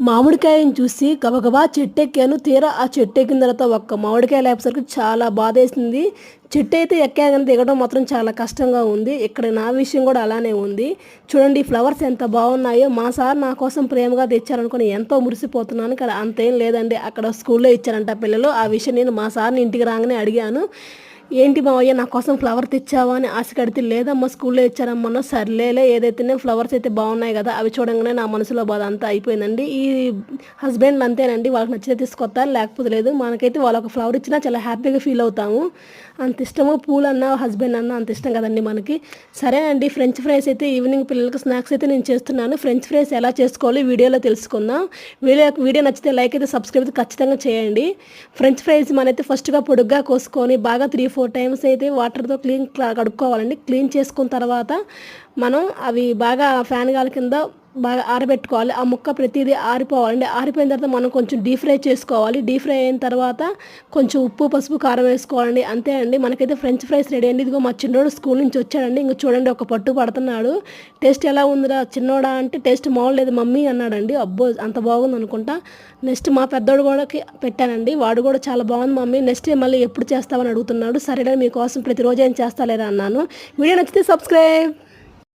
మామిడికాయని చూసి గబగబా చెట్టు ఎక్కాను తీరా ఆ చెట్టు ఎక్కిన తర్వాత ఒక్క మామిడికాయ లేపసరికి చాలా బాధేసింది. చెట్టు అయితే ఎక్కాగానే దిగడం మాత్రం చాలా కష్టంగా ఉంది. ఇక్కడ నా విషయం కూడా అలానే ఉంది. చూడండి ఫ్లవర్స్ ఎంత బాగున్నాయో. మా సార్ నా కోసం ప్రేమగా తెచ్చారనుకుని ఎంతో మురిసిపోతున్నాను. కానీ అంతేం లేదండి. అక్కడ స్కూల్లో ఇచ్చారంట పిల్లలు. ఆ విషయం నేను మా సార్ని ఇంటికి రాగానే అడిగాను. ఏంటి మావయ్య నా కోసం ఫ్లవర్ తెచ్చావా? అని ఆశ కడితే లేదమ్మా స్కూల్లో ఇచ్చారమ్మన్నా సర్లేలే ఏదైతేనే ఫ్లవర్స్ అయితే బాగున్నాయి కదా అవి చూడంగానే నా మనసులో బాధ అంతా అయిపోయిందండి. ఈ హస్బెండ్లు అంతేనండి వాళ్ళకి నచ్చితే తీసుకొస్తారు లేకపోతే లేదు. మనకైతే వాళ్ళకి ఫ్లవర్ ఇచ్చినా చాలా హ్యాపీగా ఫీల్ అవుతాము. అంత ఇష్టము పూలు అన్న హస్బెండ్ అన్న అంత ఇష్టం కదండి మనకి. సరే అండి ఫ్రెంచ్ ఫ్రైస్ అయితే ఈవినింగ్ పిల్లలకి స్నాక్స్ అయితే నేను చేస్తున్నాను. ఫ్రెంచ్ ఫ్రైస్ ఎలా చేసుకోవాలి వీడియోలో తెలుసుకుందాం. వీడియో వీడియో నచ్చితే లైక్ అయితే సబ్స్క్రైబ్ అయితే ఖచ్చితంగా చేయండి. ఫ్రెంచ్ ఫ్రైస్ మనైతే ఫస్ట్గా పొడుగ్గా కోసుకొని బాగా త్రీ ఫోర్ టైమ్స్ అయితే వాటర్తో క్లీన్ కడుక్కోవాలండి. క్లీన్ చేసుకున్న తర్వాత మనం అవి బాగా ఫ్యాన్ గాలి కింద బాగా ఆరబెట్టుకోవాలి. ఆ ముక్క ప్రతిదీ ఆరిపోవాలండి. ఆరిపోయిన తర్వాత మనం కొంచెం డీప్ ఫ్రై చేసుకోవాలి. డీప్ ఫ్రై అయిన తర్వాత కొంచెం ఉప్పు పసుపు కారం వేసుకోవాలండి. అంతే అండి. మనకైతే ఫ్రెంచ్ ఫ్రైస్ రెడీ అండి. ఇదిగో మా చిన్నోడు స్కూల్ నుంచి వచ్చాడండి. ఇంక చూడండి ఒక పట్టు పడుతున్నాడు. టేస్ట్ ఎలా ఉందిరా చిన్నోడా అంటే టేస్ట్ మామూలు మమ్మీ అన్నాడండి. అబ్బో అంత బాగుంది అనుకుంటా. నెక్స్ట్ మా పెద్దోడు కూడా పెట్టానండి. వాడు కూడా చాలా బాగుంది మమ్మీ. నెక్స్ట్ మళ్ళీ ఎప్పుడు చేస్తామని అడుగుతున్నాడు. సరేనా మీకోసం ప్రతిరోజు ఏం చేస్తాలేరా అన్నాను. వీడియో నచ్చితే సబ్స్క్రైబ్.